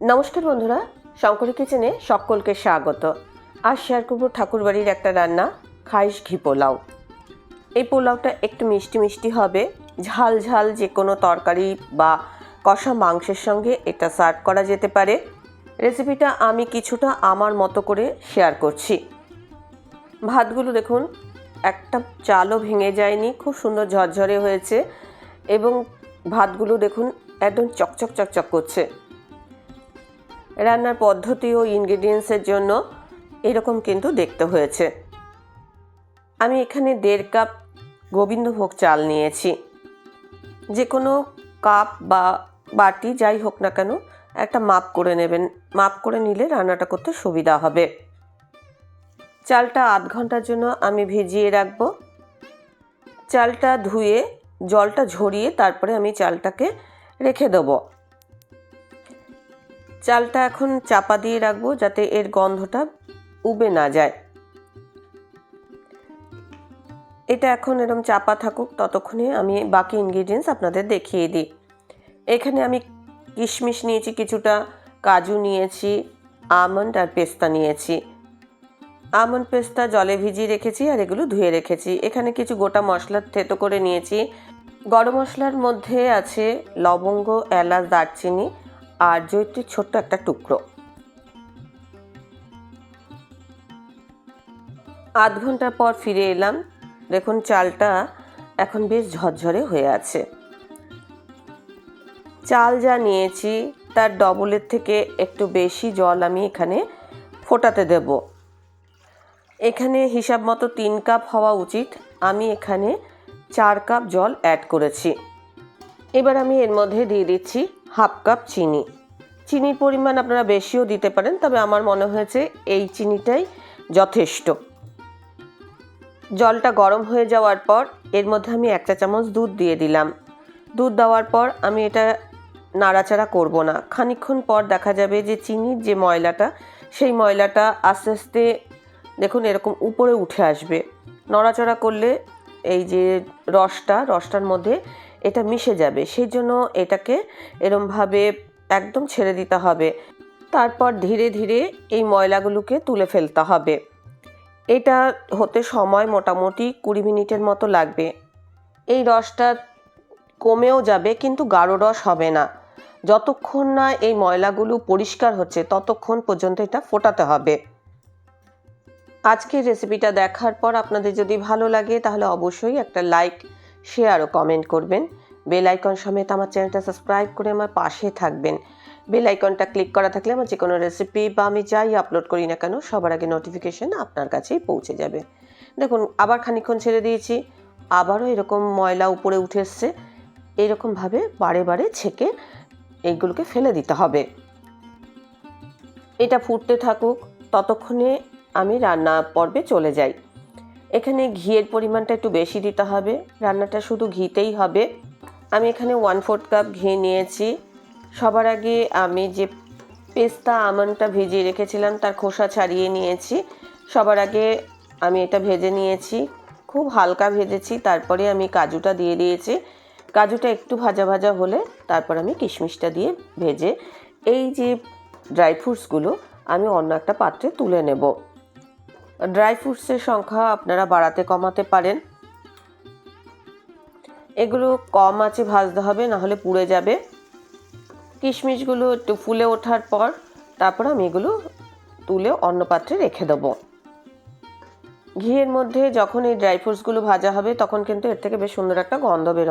নমস্কার বন্ধুরা, শঙ্করী কিচেনে সকলকে স্বাগত। আর শেয়ার করব ঠাকুরবাড়ির একটা রান্না, খাইশ ঘি পোলাও। এই পোলাওটা একটু মিষ্টি মিষ্টি হবে, ঝাল ঝাল যে কোনো তরকারি বা কষা মাংসের সঙ্গে এটা সার্ভ করা যেতে পারে। রেসিপিটা আমি কিছুটা আমার মতো করে শেয়ার করছি। ভাতগুলো দেখুন, একটা চালও ভেঙে যায়নি, খুব সুন্দর ঝরঝরে হয়েছে এবং ভাতগুলো দেখুন একদম চকচক চকচক করছে। রান্নার পদ্ধতি ও ইনগ্রিডিয়েন্টসের জন্য এরকম কিন্তু দেখতে হয়েছে। আমি এখানে দেড় কাপ গোবিন্দভোগ চাল নিয়েছি। যে কোনো কাপ বা বাটি যাই হোক না কেন একটা মাপ করে নেবেন। মাপ করে নিলে রান্নাটা করতে সুবিধা হবে। চালটা আধ ঘণ্টার জন্য আমি ভিজিয়ে রাখব। চালটা ধুয়ে, জলটা ঝরিয়ে তারপরে আমি চালটাকে রেখে দেবো। চালটা এখন চাপা দিয়ে রাখব যাতে এর গন্ধটা উবে না যায়। এটা এখন এরকম চাপা থাকুক, ততক্ষণে আমি বাকি ইনগ্রিডিয়েন্টস আপনাদের দেখিয়ে দিই। এখানে আমি কিশমিশ নিয়েছি, কিছুটা কাজু নিয়েছি আমন্ড আর পেস্তা নিয়েছি। আমন্ড পেস্তা জলে ভিজিয়ে রেখেছি আর এগুলো ধুয়ে রেখেছি। এখানে কিছু গোটা মশলা থেতো করে নিয়েছি। গরম মশলার মধ্যে আছে লবঙ্গ, এলাচ, দারচিনি। আর জৈত্রীর ছোট্ট একটা টুকরো। আধ ঘণ্টা পর ফিরে এলাম। দেখুন, চালটা এখন বেশ ঝরঝরে হয়ে আছে। চাল যা নিয়েছি, তার ডবলের থেকে একটু বেশি জল আমি এখানে ফোটাতে দেব। এখানে হিসাব মতো তিন কাপ হওয়া উচিত। আমি এখানে চার কাপ জল অ্যাড করেছি। এবার আমি এর মধ্যে দিয়ে দিচ্ছি হাফ কাপ চিনি। চিনির পরিমাণ আপনারা বেশিও দিতে পারেন, তবে আমার মনে হয়েছে এই চিনিটাই যথেষ্ট। জলটা গরম হয়ে যাওয়ার পর এর মধ্যে আমি এক চা চামচ দুধ দিয়ে দিলাম। দুধ দেওয়ার পর আমি এটা নাড়াচাড়া করব না। খানিকক্ষণ পর দেখা যাবে যে চিনির যে ময়লাটা, সেই ময়লাটা আস্তে আস্তে দেখুন এরকম উপরে উঠে আসবে। নড়াচড়া করলে এই যে রসটা, রসটার মধ্যে এটা মিশে যাবে। সেই জন্য এটাকে এরমভাবে একদম ছেড়ে দিতে হবে। তারপর ধীরে ধীরে এই ময়লাগুলোকে তুলে ফেলতে হবে। এটা হতে সময় মোটামুটি কুড়ি মিনিটের মতো লাগবে। এই রসটা কমেও যাবে, কিন্তু গাঢ় রস হবে না। যতক্ষণ না এই ময়লাগুলো পরিষ্কার হচ্ছে, ততক্ষণ পর্যন্ত এটা ফোটাতে হবে। আজকের রেসিপিটা দেখার পর আপনাদের যদি ভালো লাগে, তাহলে অবশ্যই একটা লাইক শেয়ার ও কমেন্ট করবেন। বেল আইকন সমেত আমার চ্যানেলটা সাবস্ক্রাইব করে আমার পাশে থাকবেন। বেল আইকনটা ক্লিক করা থাকলে আমার যে কোনো রেসিপি বা আমি যাই আপলোড করি না কেন, সবার আগে নোটিফিকেশান আপনার কাছেই পৌঁছে যাবে। দেখুন, আবার খানিকক্ষণ ছেড়ে দিয়েছি। আবারও এরকম ময়লা উপরে উঠে এসছে। এইরকমভাবে বারে বারে ছেঁকে এইগুলোকে ফেলে দিতে হবে। এটা ফুটতে থাকুক, ততক্ষণে আমি রান্না পর্বে চলে যাই। এখানে ঘিয়ের পরিমাণটা একটু বেশি দিতে হবে। রান্নাটা শুধু ঘিতেই হবে। আমি এখানে ওয়ান ফোর্থ কাপ ঘি নিয়েছি। সবার আগে আমি যে পেস্তা, আমন্ডটা ভিজিয়ে রেখেছিলাম, তার খোসা ছাড়িয়ে নিয়েছি। সবার আগে আমি এটা ভেজে নিয়েছি। খুব হালকা ভেজেছি, তারপরে আমি কাজুটা দিয়ে দিয়েছি। কাজুটা একটু ভাজা ভাজা হলে তারপর আমি কিশমিশটা দিয়ে ভেজে এই যে ড্রাই ফ্রুটসগুলো, আমি অন্য একটা পাত্রে তুলে নেব। ড্রাই ফ্রুটসের সংখ্যা আপনারা বাড়াতে কমাতে পারেন। এগুলো কম আছে, ভাজতে হবে, নাহলে পুড়ে যাবে। কিশমিশগুলো একটু ফুলে ওঠার পর তারপর আমি এগুলো তুলে অন্য পাত্রে রেখে দেবো। ঘিয়ের মধ্যে যখন এই ড্রাই ফ্রুটসগুলো ভাজা হবে, তখন কিন্তু এর থেকে বেশ সুন্দর একটা গন্ধ বের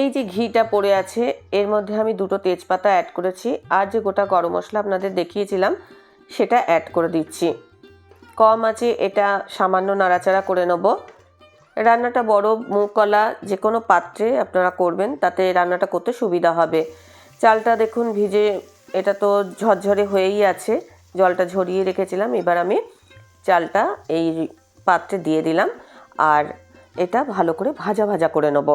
এই যে ঘিটা পড়ে আছে, এর মধ্যে আমি দুটো তেজপাতা অ্যাড করেছি। আর যে গোটা গরম মশলা আপনাদের দেখিয়েছিলাম, সেটা অ্যাড করে দিচ্ছি। কম আছে, এটা সামান্য নাড়াচাড়া করে নেব। রান্নাটা বড় মুখকলা যে কোনো পাত্রে আপনারা করবেন, তাতে রান্নাটা করতে সুবিধা হবে। চালটা দেখুন ভিজে, এটা তো ঝরঝরে হয়েই আছে। জলটা ঝরিয়ে রেখেছিলাম, এবার আমি চালটা এই পাত্রে দিয়ে দিলাম। আর এটা ভালো করে ভাজা ভাজা করে নেব।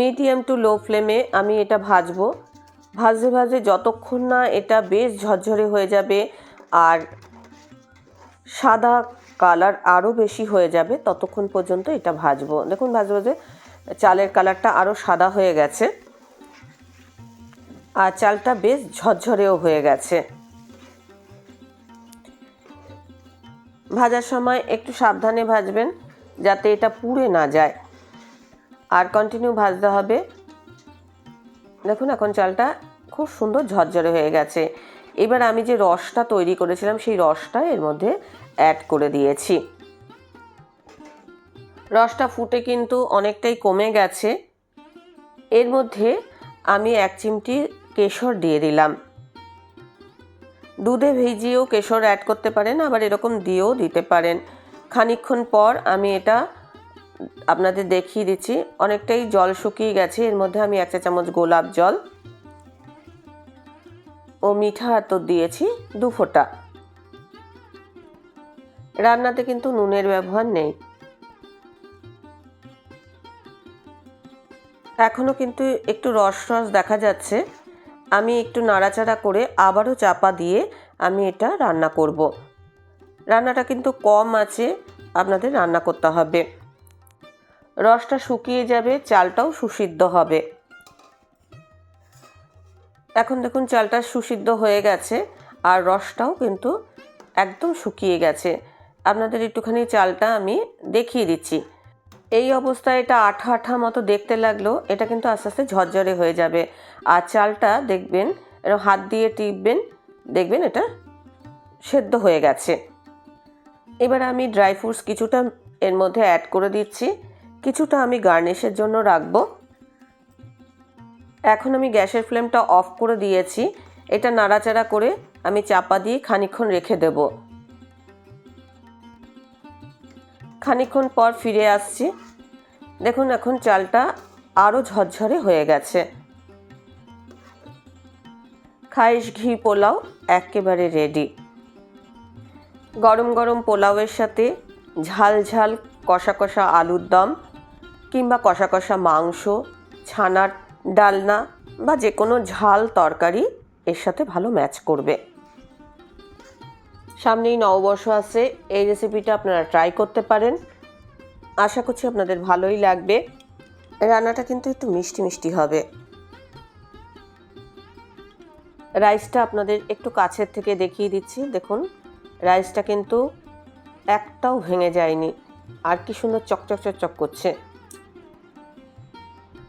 মিডিয়াম টু লো ফ্লেমে আমি এটা ভাজবো। ভাজতে ভাজতে যতক্ষণ না এটা বেশ ঝরঝরে হয়ে যাবে আর সাদা কালার আরও বেশি হয়ে যাবে, ততক্ষণ পর্যন্ত এটা ভাজবো। দেখুন, ভাজতে ভাজতে চালের কালারটা আরও সাদা হয়ে গেছে আর চালটা বেশ ঝরঝরেও হয়ে গেছে। ভাজার সময় একটু সাবধানে ভাজবেন যাতে এটা পুড়ে না যায়। আর কন্টিনিউ ভাজতে হবে। দেখুন, এখন চালটা খুব সুন্দর ঝরঝরে হয়ে গেছে। এবার আমি যে রসটা তৈরি করেছিলাম, সেই রসটা এর মধ্যে অ্যাড করে দিয়েছি। রসটা ফুটে কিন্তু অনেকটাই কমে গেছে। এর মধ্যে আমি এক চিমটি কেশর দিয়ে দিলাম। দুধে ভিজিয়েও কেশর অ্যাড করতে পারেন, আবার এরকম দিয়েও দিতে পারেন। খানিকক্ষণ পর আমি এটা আপনাদের দেখিয়ে দিচ্ছি। অনেকটাই জল শুকিয়ে গেছে। এর মধ্যে আমি এক চা চামচ গোলাপ জল ও মিঠা আতর দিয়েছি দু ফোঁটা। রান্নাতে কিন্তু নুনের ব্যবহার নেই। এখনও কিন্তু একটু রস রস দেখা যাচ্ছে। আমি একটু নাড়াচাড়া করে আবারও চাপা দিয়ে আমি এটা রান্না করব। রান্নাটা কিন্তু কম আছে। আপনাদের রান্না করতে হবে। রসটা শুকিয়ে যাবে, চালটাও সুসিদ্ধ হবে। এখন দেখুন চালটা সুসিদ্ধ হয়ে গেছে আর রসটাও কিন্তু একদম শুকিয়ে গেছে। আপনাদের একটুখানি চালটা আমি দেখিয়ে দিচ্ছি। এই অবস্থায় এটা আঠা আঠা মতো দেখতে লাগল, এটা কিন্তু আস্তে আস্তে ঝরঝরে হয়ে যাবে। আর চালটা দেখবেন এরকম হাত দিয়ে টিপবেন, দেখবেন এটা সেদ্ধ হয়ে গেছে। এবার আমি ড্রাই ফ্রুটস কিছুটা এর মধ্যে অ্যাড করে দিচ্ছি। কিছুটা আমি গার্নিশের জন্য রাখব। এখন আমি গ্যাসের ফ্লেমটা অফ করে দিয়েছি। এটা নাড়াচাড়া করে আমি চাপা দিয়ে খানিকক্ষণ রেখে দেব। খানিকক্ষণ পর ফিরে আসছি। দেখুন, এখন চালটা আরও ঝরঝরে হয়ে গেছে। খাইশ ঘি পোলাও একেবারে রেডি গরম গরম পোলাওয়ের সাথে ঝাল ঝাল কষা কষা আলুর দম কিংবা কষা কষা মাংস, ছানার ডালনা বা যে কোনো ঝাল তরকারি এর সাথে ভালো ম্যাচ করবে। সামনেই নববর্ষ আছে, এই রেসিপিটা আপনারা ট্রাই করতে পারেন। আশা করছি আপনাদের ভালোই লাগবে। রান্নাটা কিন্তু একটু মিষ্টি মিষ্টি হবে। রাইসটা আপনাদের একটু কাছের থেকে দেখিয়ে দিচ্ছি। দেখুন রাইসটা কিন্তু একটাও ভেঙে যায়নি। আর কি সুন্দর চকচক চকচক করছে।